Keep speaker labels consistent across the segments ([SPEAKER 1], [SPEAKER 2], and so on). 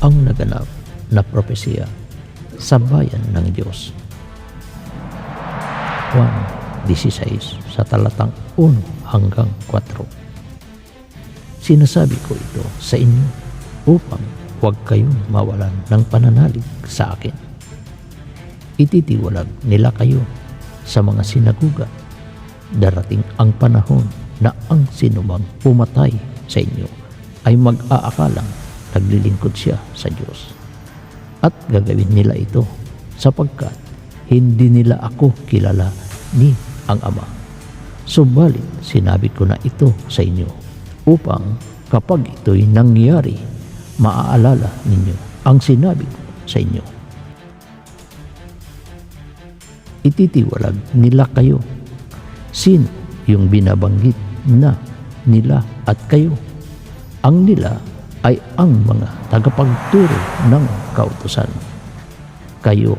[SPEAKER 1] ang naganap na propesya sa bayan ng Diyos. Juan 16 sa talatang 1 hanggang 4. Sinasabi ko ito sa inyo upang huwag kayong mawalan ng pananalig sa akin. Ititiwalag nila kayo sa mga sinaguga. Darating ang panahon na ang sinumang pumatay sa inyo ay mag-aakalang naglilingkod siya sa Diyos. At gagawin nila ito sapagkat hindi nila ako kilala ni ang Ama. Subalit sinabi ko na ito sa inyo upang kapag ito'y nangyari, maaalala ninyo ang sinabi ko sa inyo. Ititiwalag nila kayo. Sino yung binabanggit na nila at kayo? Ang nila ay ang mga tagapagturo ng kautusan. Kayo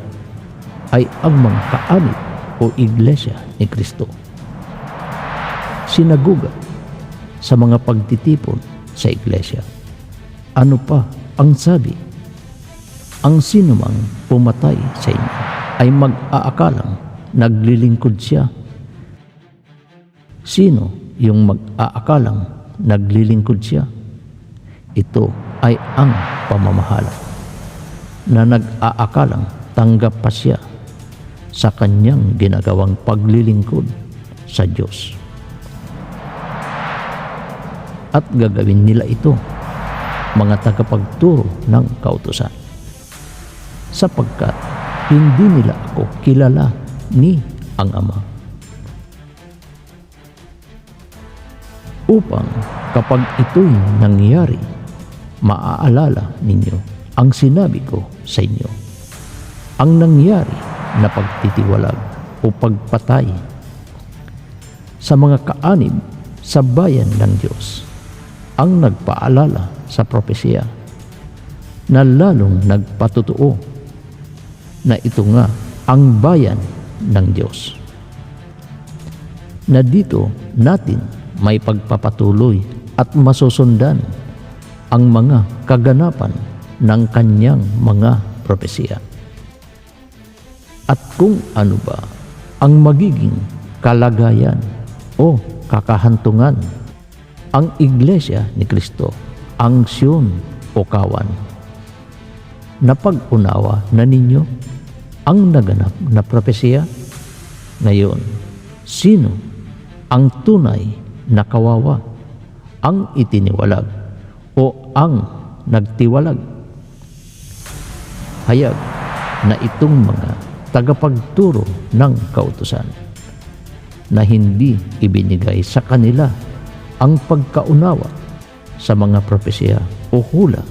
[SPEAKER 1] ay ang mga kaanib o iglesia ni Kristo. Sinaguga sa mga pagtitipon sa iglesia. Ano pa ang sabi? Ang sinumang pumatay sa inyo ay mag-aakalang naglilingkod siya. Sino yung mag-aakalang naglilingkod siya? Ito ay ang pamamahala na nag-aakalang tanggap pa siya sa kanyang ginagawang paglilingkod sa Diyos. At gagawin nila ito, mga tagapagturo ng kautusan. Sapagkat hindi nila ako kilala ni ang Ama. Upang kapag ito'y nangyari, maaalala ninyo ang sinabi ko sa inyo. Ang nangyari na pagtitiwalag o pagpatay sa mga kaanib sa bayan ng Diyos ang nagpaalala sa propesya na lalong nagpatutuo na ito nga ang bayan ng Diyos. Na dito natin may pagpapatuloy at masusundan ang mga kaganapan ng kanyang mga propesya. At kung ano ba ang magiging kalagayan o kakahantungan ang iglesia ni Kristo, ang Siyon o kawan. Napag-unawa na ninyo ang naganap na propesya? Ngayon, sino ang tunay na kawawa? Ang itiniwalag o ang nagtiwalag? Hayag na itong mga tagapagturo ng kautusan na hindi ibinigay sa kanila ang pagkaunawa sa mga propesya o hula.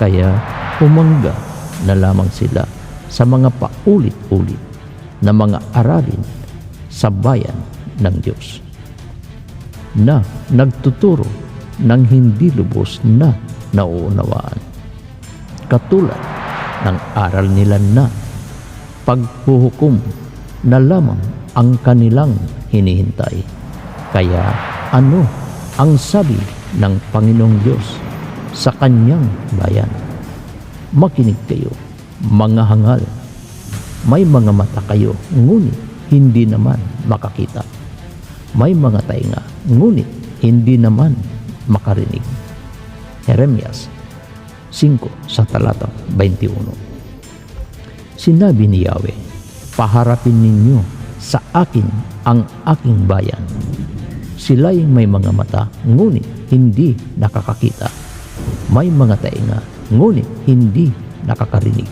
[SPEAKER 1] Kaya humangga na lamang sila sa mga paulit-ulit na mga aralin sa bayan ng Diyos na nagtuturo ng hindi lubos na nauunawaan. Katulad ng aral nila na pagpuhukom na lamang ang kanilang hinihintay. Kaya ano ang sabi ng Panginoong Diyos sa kanyang bayan? Makinig kayo, mga hangal. May mga mata kayo, ngunit hindi naman makakita. May mga tainga, ngunit hindi naman makarinig. Jeremias 5 sa talatang 21. Sinabi ni Yahweh, paharapin ninyo sa akin ang aking bayan. Sila'y may mga mata, ngunit hindi nakakakita. May mga tainga, ngunit hindi nakakarinig.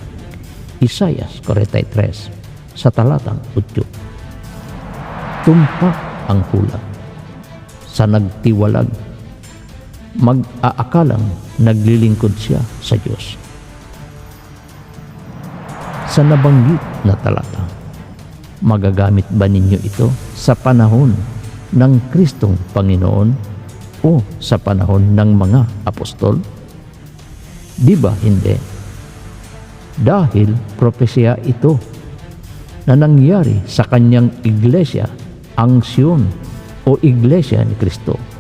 [SPEAKER 1] Isayas 43 sa talatang 8. Tumpak ang hula sa nagtiwalag. Mag-aakalang naglilingkod siya sa Diyos. Sa nabanggit na talata, magagamit ba ninyo ito sa panahon ng Kristong Panginoon o sa panahon ng mga apostol? Di ba hindi? Dahil propesya ito na nangyari sa kanyang iglesia, ang Siyon o iglesia ni Kristo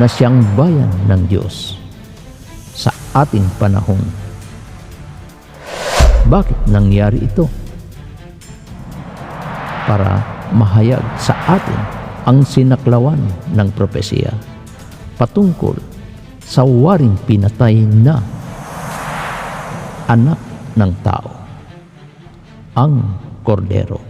[SPEAKER 1] na siyang bayan ng Diyos ating panahon. Bakit nangyari ito? Para mahayag sa atin ang sinaklawan ng propesya patungkol sa waring pinatay na anak ng tao, ang kordero.